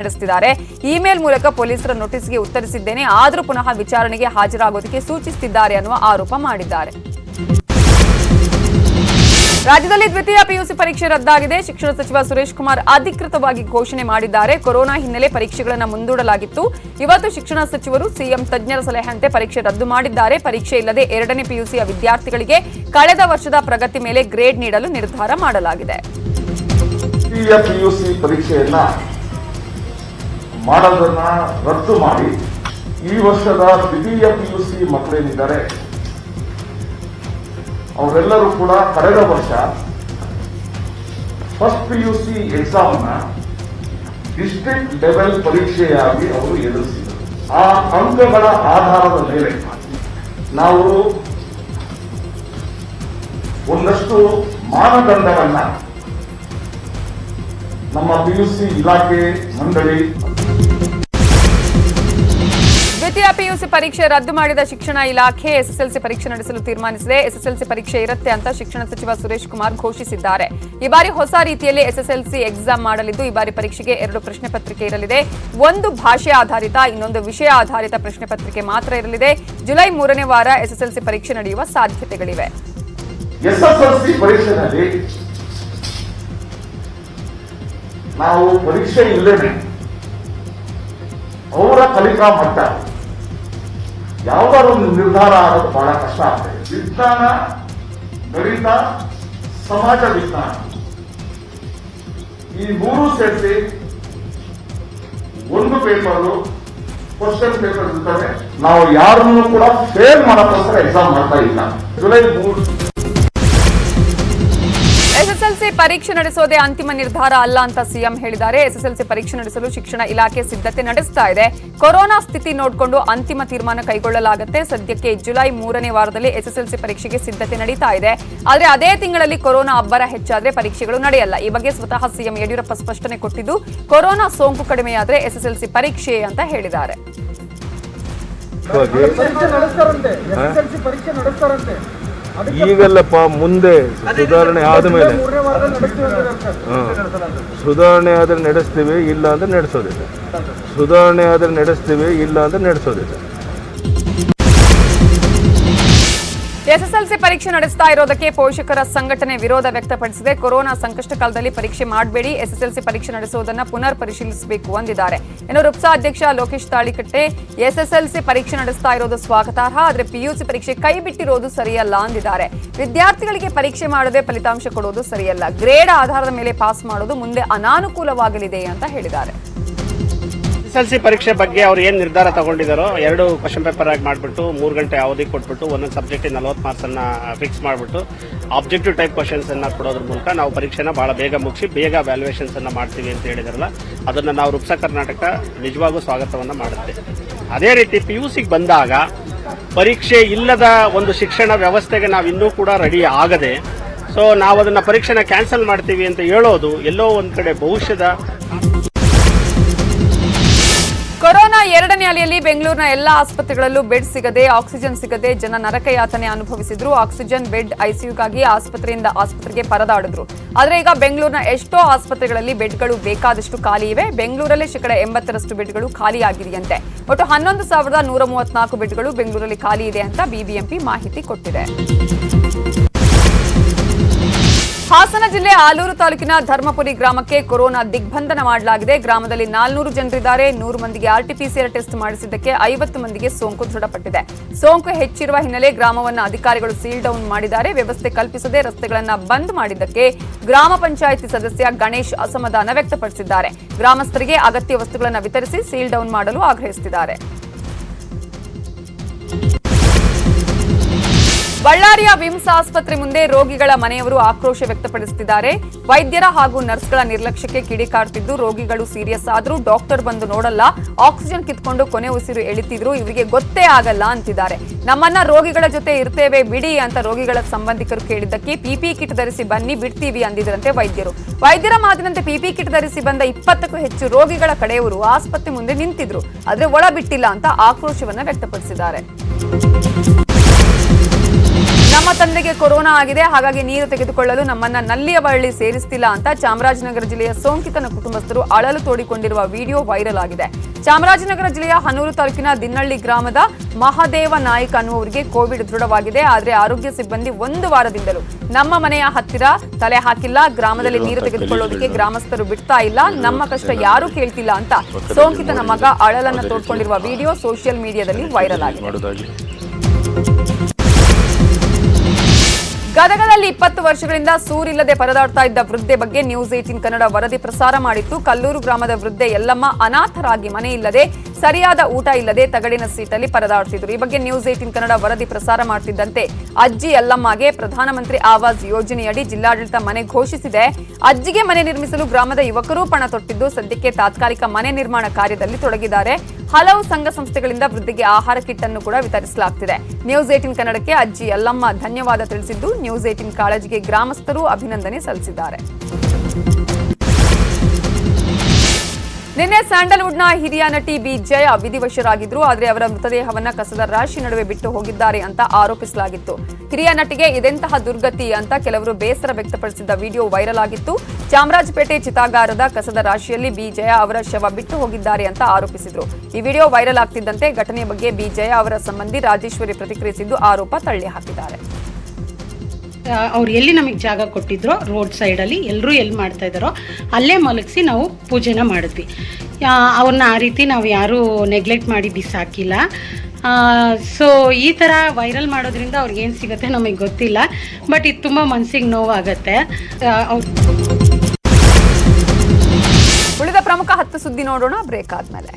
ನಡೆಸುತ್ತಿದ್ದಾರೆ ಇಮೇಲ್ ಮೂಲಕ ಪೊಲೀಸರ ನೋಟಿಸ್ಗೆ ಉತ್ತರಿಸಿದ್ದೇನೆ. ಆದರೂ ಪುನಃ ವಿಚಾರಣೆಗೆ ಹಾಜರಾಗೋದಕ್ಕೆ ಸೂಚಿಸುತ್ತಿದ್ದಾರೆ ಅನ್ನುವ ಆರೋಪ ಮಾಡಿದ್ದಾರೆ. ರಾಜ್ಯದಲ್ಲಿ ದ್ವಿತೀಯ ಪಿಯುಸಿ ಪರೀಕ್ಷೆ ರದ್ದಾಗಿದೆ. ಶಿಕ್ಷಣ ಸಚಿವ ಸುರೇಶ್ ಕುಮಾರ್ ಅಧಿಕೃತವಾಗಿ ಘೋಷಣೆ ಮಾಡಿದ್ದಾರೆ. ಕೊರೋನಾ ಹಿನ್ನೆಲೆ ಪರೀಕ್ಷೆಗಳನ್ನು ಮುಂದೂಡಲಾಗಿತ್ತು. ಇವತ್ತು ಶಿಕ್ಷಣ ಸಚಿವರು ಸಿಎಂ ತಜ್ಞರ ಸಲಹೆಯಂತೆ ಪರೀಕ್ಷೆ ರದ್ದು ಮಾಡಿದ್ದಾರೆ. ಪರೀಕ್ಷೆ ಇಲ್ಲದೆ ಎರಡನೇ ಪಿಯುಸಿಯ ವಿದ್ಯಾರ್ಥಿಗಳಿಗೆ ಕಳೆದ ವರ್ಷದ ಪ್ರಗತಿ ಮೇಲೆ ಗ್ರೇಡ್ ನೀಡಲು ನಿರ್ಧಾರ ಮಾಡಲಾಗಿದೆ. ಮಾಡೋದನ್ನ ರದ್ದು ಮಾಡಿ ಈ ವರ್ಷದ ದ್ವಿತೀಯ ಪಿಯುಸಿ ಮಕ್ಕಳೇನಿದ್ದಾರೆ, ಅವರೆಲ್ಲರೂ ಕೂಡ ಕಳೆದ ವರ್ಷ ಫಸ್ಟ್ ಪಿಯುಸಿ ಎಕ್ಸಾಮ್ನ ಡಿಸ್ಟ್ರಿಕ್ಟ್ ಲೆವೆಲ್ ಪರೀಕ್ಷೆಯಾಗಿ ಅವರು ಎದುರಿಸಿದರು. ಆ ಅಂಕಗಳ ಆಧಾರದ ಮೇಲೆ ನಾವು ಒಂದಷ್ಟು ಮಾನದಂಡವನ್ನ ನಮ್ಮ ಪಿ ಯು ಸಿ ಇಲಾಖೆ ಮಂಡಳಿ ದ್ವಿತೀಯ ಪಿಯುಸಿ ಪರೀಕ್ಷೆ ರದ್ದು ಮಾಡಿದ ಶಿಕ್ಷಣ ಇಲಾಖೆ ಎಸ್ಎಸ್ಎಲ್ಸಿ ಪರೀಕ್ಷೆ ನಡೆಸಲು ತೀರ್ಮಾನಿಸಿದೆ. ಎಸ್ಎಸ್ಎಲ್ಸಿ ಪರೀಕ್ಷೆ ಇರುತ್ತೆ ಅಂತ ಶಿಕ್ಷಣ ಸಚಿವ ಸುರೇಶ್ ಕುಮಾರ್ ಘೋಷಿಸಿದ್ದಾರೆ. ಈ ಬಾರಿ ಹೊಸ ರೀತಿಯಲ್ಲಿ ಎಸ್ಎಸ್ಎಲ್ಸಿ ಎಕ್ಸಾಮ್ ಮಾಡಲಿದ್ದು ಈ ಬಾರಿ ಪರೀಕ್ಷೆಗೆ ಎರಡು ಪ್ರಶ್ನೆ ಪತ್ರಿಕೆ ಇರಲಿದೆ. ಒಂದು ಭಾಷೆ ಆಧಾರಿತ, ಇನ್ನೊಂದು ವಿಷಯ ಆಧಾರಿತ ಪ್ರಶ್ನೆ ಪತ್ರಿಕೆ ಮಾತ್ರ ಇರಲಿದೆ. ಜುಲೈ ಮೂರನೇ ವಾರ ಎಸ್ಎಸ್ಎಲ್ಸಿ ಪರೀಕ್ಷೆ ನಡೆಯುವ ಸಾಧ್ಯತೆಗಳಿವೆ. ಪರೀಕ್ಷೆ ಅವರ ಕಲಿಕಾ ಮಟ್ಟ ಯಾವುದಾದ್ರು ನಿರ್ಧಾರ ಆಗೋದು ಬಹಳ ಕಷ್ಟ ಆಗ್ತದೆ. ವಿಜ್ಞಾನ ಗಣಿತ ಸಮಾಜ ವಿಜ್ಞಾನ. ಈ ಮೂರು ಸೇರಿಸಿ ಒಂದು ಪೇಪರ್, ಕ್ವಶನ್ ಪೇಪರ್ ಇರ್ತವೆ ನಾವು ಯಾರನ್ನು ಕೂಡ ಫೇಲ್ ಮಾಡೋಕ್ಕೋಸ್ಕರ ಎಕ್ಸಾಮ್ ಮಾಡ್ತಾ ಇಲ್ಲ. ಜುಲೈ ಮೂರು ಎಸ್ಎಸ್ಎಲ್ಸಿ ಪರೀಕ್ಷೆ ನಡೆಸೋದೇ ಅಂತಿಮ ನಿರ್ಧಾರ ಅಲ್ಲ ಅಂತ ಸಿಎಂ ಹೇಳಿದ್ದಾರೆ. ಎಸ್ಎಸ್ಎಲ್ಸಿ ಪರೀಕ್ಷೆ ನಡೆಸಲು ಶಿಕ್ಷಣ ಇಲಾಖೆ ಸಿದ್ಧತೆ ನಡೆಸ್ತಾ ಇದೆ. ಕೊರೋನಾ ಸ್ಥಿತಿ ನೋಡಿಕೊಂಡು ಅಂತಿಮ ತೀರ್ಮಾನ ಕೈಗೊಳ್ಳಲಾಗುತ್ತೆ. ಸದ್ಯಕ್ಕೆ ಜುಲೈ ಮೂರನೇ ವಾರದಲ್ಲಿ ಎಸ್ಎಸ್ಎಲ್ಸಿ ಪರೀಕ್ಷೆಗೆ ಸಿದ್ಧತೆ ನಡೀತಾ ಇದೆ. ಆದರೆ ಅದೇ ತಿಂಗಳಲ್ಲಿ ಕೊರೋನಾ ಅಬ್ಬರ ಹೆಚ್ಚಾದ್ರೆ ಪರೀಕ್ಷೆಗಳು ನಡೆಯಲ್ಲ. ಈ ಬಗ್ಗೆ ಸ್ವತಃ ಸಿಎಂ ಯಡಿಯೂರಪ್ಪ ಸ್ಪಷ್ಟನೆ ಕೊಟ್ಟಿದ್ದು, ಕೊರೋನಾ ಸೋಂಕು ಕಡಿಮೆಯಾದ್ರೆ ಎಸ್ಎಸ್ಎಲ್ಸಿ ಪರೀಕ್ಷೆ ಅಂತ ಹೇಳಿದ್ದಾರೆ. ಈಗಲ್ಲಪ್ಪ, ಮುಂದೆ ಸುಧಾರಣೆ ಆದಮೇಲೆ ಮೇಲೆ. ಸುಧಾರಣೆ ಆದರೆ ನಡೆಸ್ತೀವಿ, ಇಲ್ಲ ಅಂದ್ರೆ ನಡೆಸೋದಿಲ್ಲ. ಸುಧಾರಣೆ ಆದರೆ ನಡೆಸ್ತೀವಿ, ಇಲ್ಲ ಅಂದ್ರೆ ನಡೆಸೋದಿಲ್ಲ. ಎಸ್ಎಸ್ಎಲ್ಸಿ ಪರೀಕ್ಷೆ ನಡೆಸ್ತಾ ಇರೋದಕ್ಕೆ ಪೋಷಕರ ಸಂಘಟನೆ ವಿರೋಧ ವ್ಯಕ್ತಪಡಿಸಿದೆ. ಕೊರೋನಾ ಸಂಕಷ್ಟ ಕಾಲದಲ್ಲಿ ಪರೀಕ್ಷೆ ಮಾಡಬೇಡಿ, ಎಸ್ಎಸ್ಎಲ್ಸಿ ಪರೀಕ್ಷೆ ನಡೆಸುವುದನ್ನು ಪುನರ್ ಪರಿಶೀಲಿಸಬೇಕು ಅಂದಿದ್ದಾರೆ. ಇನ್ನು ರುಪ್ಸಾ ಅಧ್ಯಕ್ಷ ಲೋಕೇಶ್ ತಾಳಿಕಟ್ಟೆ, ಎಸ್ಎಸ್ಎಲ್ಸಿ ಪರೀಕ್ಷೆ ನಡೆಸ್ತಾ ಇರೋದು ಸ್ವಾಗತಾರ್ಹ, ಆದರೆ ಪಿಯುಸಿ ಪರೀಕ್ಷೆ ಕೈ ಬಿಟ್ಟಿರೋದು ಸರಿಯಲ್ಲ ಅಂದಿದ್ದಾರೆ. ವಿದ್ಯಾರ್ಥಿಗಳಿಗೆ ಪರೀಕ್ಷೆ ಮಾಡದೆ ಫಲಿತಾಂಶ ಕೊಡುವುದು ಸರಿಯಲ್ಲ. ಗ್ರೇಡ್ ಆಧಾರದ ಮೇಲೆ ಪಾಸ್ ಮಾಡೋದು ಮುಂದೆ ಅನಾನುಕೂಲವಾಗಲಿದೆ ಅಂತ ಹೇಳಿದ್ದಾರೆ. ಎಸ್ ಎಲ್ ಸಿ ಪರೀಕ್ಷೆ ಬಗ್ಗೆ ಅವ್ರು ಏನು ನಿರ್ಧಾರ ತಗೊಂಡಿದ್ದಾರೋ ಎರಡು ಕ್ವಶನ್ ಪೇಪರ್ ಆಗಿ ಮಾಡಿಬಿಟ್ಟು, ಮೂರು ಗಂಟೆ ಅವಧಿ ಕೊಟ್ಬಿಟ್ಟು, ಒಂದೊಂದು ಸಬ್ಜೆಕ್ಟಿಗೆ ನಲವತ್ತು ಮಾರ್ಕ್ಸ್ ಅನ್ನ ಫಿಕ್ಸ್ ಮಾಡಿಬಿಟ್ಟು ಆಬ್ಜೆಕ್ಟಿವ್ ಟೈಪ್ ಕ್ವಶನ್ಸ್ ಅನ್ನ ಕೊಡೋದ್ರ ಮೂಲಕ ನಾವು ಪರೀಕ್ಷೆನ ಬಹಳ ಬೇಗ ಮುಗಿಸಿ, ಬೇಗ ವ್ಯಾಲ್ಯೂಯೇಷನ್ಸ್ ಅನ್ನ ಮಾಡ್ತೀವಿ ಅಂತ ಹೇಳಿದಾರಲ್ಲ, ಅದನ್ನ ನಾವು ರುಪ್ಸ ಕರ್ನಾಟಕ ನಿಜವಾಗೂ ಸ್ವಾಗತವನ್ನ ಮಾಡುತ್ತೆ. ಅದೇ ರೀತಿ ಪಿ ಯು ಸಿಗೆ ಬಂದಾಗ, ಪರೀಕ್ಷೆ ಇಲ್ಲದ ಒಂದು ಶಿಕ್ಷಣ ವ್ಯವಸ್ಥೆಗೆ ನಾವು ಇನ್ನೂ ಕೂಡ ರೆಡಿ ಆಗದೆ ಸೊ ನಾವು ಅದನ್ನ ಪರೀಕ್ಷೆನ ಕ್ಯಾನ್ಸಲ್ ಮಾಡ್ತೀವಿ ಅಂತ ಹೇಳೋದು ಎಲ್ಲೋ ಒಂದ್ ಕಡೆ ಭವಿಷ್ಯದ ಎರಡನೇ ಅಲೆಯಲ್ಲಿ ಬೆಂಗಳೂರಿನ ಎಲ್ಲಾ ಆಸ್ಪತ್ರೆಗಳಲ್ಲೂ ಬೆಡ್ ಸಿಗದೆ, ಆಕ್ಸಿಜನ್ ಸಿಗದೆ ಜನ ನರಕಯಾತನೆ ಅನುಭವಿಸಿದ್ರು. ಆಕ್ಸಿಜನ್, ಬೆಡ್, ಐಸಿಯುಗಾಗಿ ಆಸ್ಪತ್ರೆಯಿಂದ ಆಸ್ಪತ್ರೆಗೆ ಪರದಾಡಿದ್ರು. ಆದರೆ ಈಗ ಬೆಂಗಳೂರಿನ ಎಷ್ಟೋ ಆಸ್ಪತ್ರೆಗಳಲ್ಲಿ ಬೆಡ್ಗಳು ಬೇಕಾದಷ್ಟು ಖಾಲಿ ಇವೆ. ಬೆಂಗಳೂರಲ್ಲೇ ಶೇಕಡ ಎಂಬತ್ತರಷ್ಟು ಬೆಡ್ಗಳು ಖಾಲಿ ಆಗಿದೆಯಂತೆ ಒಟ್ಟು ಹನ್ನೊಂದು ಸಾವಿರದ ನೂರ ಮೂವತ್ನಾಲ್ಕು ಬೆಡ್ಗಳು ಬೆಂಗಳೂರಲ್ಲಿ ಖಾಲಿ ಇದೆ ಅಂತ ಬಿಬಿಎಂಪಿ ಮಾಹಿತಿ ಕೊಟ್ಟಿದೆ. ಹಾಸನ ಜಿಲ್ಲೆ ಆಲೂರು ತಾಲೂಕಿನ ಧರ್ಮಪುರಿ ಗ್ರಾಮಕ್ಕೆ ಕೊರೋನಾ ದಿಗ್ಬಂಧನ ಮಾಡಲಾಗಿದೆ. ಗ್ರಾಮದಲ್ಲಿ ನಾಲ್ನೂರು ಜನರಿದ್ದಾರೆ. ನೂರು ಮಂದಿಗೆ ಆರ್ಟಿಪಿಸಿಆರ್ ಟೆಸ್ಟ್ ಮಾಡಿಸಿದ್ದಕ್ಕೆ ಐವತ್ತು ಮಂದಿಗೆ ಸೋಂಕು ದೃಢಪಟ್ಟಿದೆ. ಸೋಂಕು ಹೆಚ್ಚಿರುವ ಹಿನ್ನೆಲೆ ಗ್ರಾಮವನ್ನು ಅಧಿಕಾರಿಗಳು ಸೀಲ್ ಡೌನ್ ಮಾಡಿದ್ದಾರೆ. ವ್ಯವಸ್ಥೆ ಕಲ್ಪಿಸದೆ ರಸ್ತೆಗಳನ್ನು ಬಂದ್ ಮಾಡಿದ್ದಕ್ಕೆ ಗ್ರಾಮ ಪಂಚಾಯಿತಿ ಸದಸ್ಯ ಗಣೇಶ್ ಅಸಮಾಧಾನ ವ್ಯಕ್ತಪಡಿಸಿದ್ದಾರೆ. ಗ್ರಾಮಸ್ಥರಿಗೆ ಅಗತ್ಯ ವಸ್ತುಗಳನ್ನು ವಿತರಿಸಿ ಸೀಲ್ ಡೌನ್ ಮಾಡಲು ಆಗ್ರಹಿಸಿದ್ದಾರೆ ಬಳ್ಳಾರಿಯ ವಿಮ್ಸ್ ಆಸ್ಪತ್ರೆ ಮುಂದೆ ರೋಗಿಗಳ ಮನೆಯವರು ಆಕ್ರೋಶ ವ್ಯಕ್ತಪಡಿಸುತ್ತಿದ್ದಾರೆ. ವೈದ್ಯರ ಹಾಗೂ ನರ್ಸ್ಗಳ ನಿರ್ಲಕ್ಷ್ಯಕ್ಕೆ ಕಿಡಿಕಾಡುತ್ತಿದ್ದು ರೋಗಿಗಳು ಸೀರಿಯಸ್ ಆದರೂ ಡಾಕ್ಟರ್ ಬಂದು ನೋಡಲ್ಲ, ಆಕ್ಸಿಜನ್ ಕಿತ್ಕೊಂಡು ಕೊನೆ ಉಸಿರು ಎಳಿತಿದ್ರು, ಇವರಿಗೆ ಗೊತ್ತೇ ಆಗಲ್ಲ ಅಂತಿದ್ದಾರೆ. ನಮ್ಮನ್ನ ರೋಗಿಗಳ ಜೊತೆ ಇರ್ತೇವೆ ಬಿಡಿ ಅಂತ ರೋಗಿಗಳ ಸಂಬಂಧಿಕರು ಕೇಳಿದ್ದಕ್ಕೆ ಪಿಪಿ ಕಿಟ್ ಧರಿಸಿ ಬನ್ನಿ, ಬಿಡ್ತೀವಿ ಅಂದಿದ್ರಂತೆ ವೈದ್ಯರು. ವೈದ್ಯರ ಮಾತಿನಂತೆ ಪಿಪಿ ಕಿಟ್ ಧರಿಸಿ ಬಂದ ಇಪ್ಪತ್ತಕ್ಕೂ ಹೆಚ್ಚು ರೋಗಿಗಳ ಕಡೆಯವರು ಆಸ್ಪತ್ರೆ ಮುಂದೆ ನಿಂತಿದ್ರು. ಆದ್ರೆ ಒಳ ಬಿಟ್ಟಿಲ್ಲ ಅಂತ ಆಕ್ರೋಶವನ್ನ ವ್ಯಕ್ತಪಡಿಸಿದ್ದಾರೆ. ನಮ್ಮ ತಂದೆಗೆ ಕೊರೋನಾ ಆಗಿದೆ. ಹಾಗಾಗಿ ನೀರು ತೆಗೆದುಕೊಳ್ಳಲು ನಮ್ಮನ್ನ ನಲ್ಲಿಯ ಬಳ್ಳಿ ಸೇರಿಸ್ತಿಲ್ಲ ಅಂತ ಚಾಮರಾಜನಗರ ಜಿಲ್ಲೆಯ ಸೋಂಕಿತನ ಕುಟುಂಬಸ್ಥರು ಅಳಲು ತೋಡಿಕೊಂಡಿರುವ ವಿಡಿಯೋ ವೈರಲ್ ಆಗಿದೆ. ಚಾಮರಾಜನಗರ ಜಿಲ್ಲೆಯ ಹನೂರು ತಾಲೂಕಿನ ದಿನ್ನಳ್ಳಿ ಗ್ರಾಮದ ಮಹಾದೇವ ನಾಯ್ಕ ಅನ್ನುವರಿಗೆ ಕೋವಿಡ್ ದೃಢವಾಗಿದೆ. ಆದರೆ ಆರೋಗ್ಯ ಸಿಬ್ಬಂದಿ ಒಂದು ವಾರದಿಂದಲೂ ನಮ್ಮ ಮನೆಯ ಹತ್ತಿರ ತಲೆ ಹಾಕಿಲ್ಲ. ಗ್ರಾಮದಲ್ಲಿ ನೀರು ತೆಗೆದುಕೊಳ್ಳೋದಕ್ಕೆ ಗ್ರಾಮಸ್ಥರು ಬಿಡ್ತಾ ಇಲ್ಲ. ನಮ್ಮ ಕಷ್ಟ ಯಾರು ಕೇಳ್ತಿಲ್ಲ ಅಂತ ಸೋಂಕಿತನ ಮಗ ಅಳಲನ್ನು ತೋಡ್ಕೊಂಡಿರುವ ವಿಡಿಯೋ ಸೋಷಿಯಲ್ ಮೀಡಿಯಾದಲ್ಲಿ ವೈರಲ್ ಆಗಿದೆ. ಗದಗದಲ್ಲಿ ಇಪ್ಪತ್ತು ವರ್ಷಗಳಿಂದ ಸೂರಿಲ್ಲದೆ ಪರದಾಡ್ತಾ ಇದ್ದ ವೃದ್ಧೆ ಬಗ್ಗೆ ನ್ಯೂಸ್ ಏಟೀನ್ ಕನ್ನಡ ವರದಿ ಪ್ರಸಾರ ಮಾಡಿತ್ತು. ಕಲ್ಲೂರು ಗ್ರಾಮದ ವೃದ್ಧೆ ಯಲ್ಲಮ್ಮ ಅನಾಥರಾಗಿ ಮನೆ ಇಲ್ಲದೆ ಸರಿಯಾದ ಊಟ ಇಲ್ಲದೆ ತಗಡಿನ ಸೀಟಲ್ಲಿ ಪರದಾಡ್ತಿದ್ರು. ಈ ಬಗ್ಗೆ ನ್ಯೂಸ್ ಏಟಿನ್ ಕನ್ನಡ ವರದಿ ಪ್ರಸಾರ ಮಾಡ್ತಿದ್ದಂತೆ ಅಜ್ಜಿ ಯಲ್ಲಮ್ಮಗೆ ಪ್ರಧಾನಮಂತ್ರಿ ಆವಾಸ್ ಯೋಜನೆಯಡಿ ಜಿಲ್ಲಾಡಳಿತ ಮನೆ ಘೋಷಿಸಿದೆ. ಅಜ್ಜಿಗೆ ಮನೆ ನಿರ್ಮಿಸಲು ಗ್ರಾಮದ ಯುವಕರು ಪಣ ತೊಟ್ಟಿದ್ದು ಸದ್ಯಕ್ಕೆ ತಾತ್ಕಾಲಿಕ ಮನೆ ನಿರ್ಮಾಣ ಕಾರ್ಯದಲ್ಲಿ ತೊಡಗಿದ್ದಾರೆ. ಹಲವು ಸಂಘ ಸಂಸ್ಥೆಗಳಿಂದ ವೃದ್ಧಿಗೆ ಆಹಾರ ಕಿಟ್ ಅನ್ನು ಕೂಡ ವಿತರಿಸಲಾಗುತ್ತಿದೆ ನ್ಯೂಸ್ ಏಟಿನ್ ಕನ್ನಡಕ್ಕೆ ಅಜ್ಜಿ ಯಲ್ಲಮ್ಮ ಧನ್ಯವಾದ ತಿಳಿಸಿದ್ದು ನ್ಯೂಸ್ ಏಟಿನ್ ಕಾಳಜಿಗೆ ಗ್ರಾಮಸ್ಥರು ಅಭಿನಂದನೆ ಸಲ್ಲಿಸಿದ್ದಾರೆ. ನಿನ್ನೆ ಸ್ಯಾಂಡಲ್ವುಡ್ನ ಹಿರಿಯ ನಟಿ ಬಿ ಜಯ ವಿಧಿವಶರಾಗಿದ್ರು, ಆದರೆ ಅವರ ಮೃತದೇಹವನ್ನ ಕಸದ ರಾಶಿ ನಡುವೆ ಬಿಟ್ಟು ಹೋಗಿದ್ದಾರೆ ಅಂತ ಆರೋಪಿಸಲಾಗಿತ್ತು. ಹಿರಿಯ ನಟಿಗೆ ಇದೆಂತಹ ದುರ್ಗತಿ ಅಂತ ಕೆಲವರು ಬೇಸರ ವ್ಯಕ್ತಪಡಿಸಿದ್ದ ವಿಡಿಯೋ ವೈರಲ್ ಆಗಿತ್ತು. ಚಾಮರಾಜಪೇಟೆ ಚಿತಾಗಾರದ ಕಸದ ರಾಶಿಯಲ್ಲಿ ಬಿ ಜಯ ಅವರ ಶವ ಬಿಟ್ಟು ಹೋಗಿದ್ದಾರೆ ಅಂತ ಆರೋಪಿಸಿದ್ರು. ಈ ವಿಡಿಯೋ ವೈರಲ್ ಆಗ್ತಿದ್ದಂತೆ ಘಟನೆ ಬಗ್ಗೆ ಬಿ ಜಯ ಅವರ ಸಂಬಂಧಿ ರಾಜೇಶ್ವರಿ ಪ್ರತಿಕ್ರಿಯಿಸಿದ್ದು ಆರೋಪ ತಳ್ಳಿ ಹಾಕಿದ್ದಾರೆ ಅವ್ರು ಎಲ್ಲಿ ನಮಗೆ ಜಾಗ ಕೊಟ್ಟಿದ್ರೋ ರೋಡ್ ಸೈಡಲ್ಲಿ ಎಲ್ಲರೂ ಎಲ್ಲಿ ಮಾಡ್ತಾ ಇದ್ದಾರೋ ಅಲ್ಲೇ ಮಲಗಿಸಿ ನಾವು ಪೂಜೆನ ಮಾಡಿದ್ವಿ. ಅವ್ರನ್ನ ಆ ರೀತಿ ನಾವು ಯಾರೂ ನೆಗ್ಲೆಕ್ಟ್ ಮಾಡಿ ಬಿಸಾಕಿಲ್ಲ. ಸೊ ಈ ಥರ ವೈರಲ್ ಮಾಡೋದ್ರಿಂದ ಅವ್ರಿಗೇನು ಸಿಗುತ್ತೆ ನಮಗೆ ಗೊತ್ತಿಲ್ಲ. ಬಟ್ ಇದು ತುಂಬ ಮನಸ್ಸಿಗೆ ನೋವಾಗತ್ತೆ. ಅವ್ರು ಉಳಿದ ಪ್ರಮುಖ ಹತ್ತು ಸುದ್ದಿ ನೋಡೋಣ ಬ್ರೇಕ್ ಆದ್ಮೇಲೆ.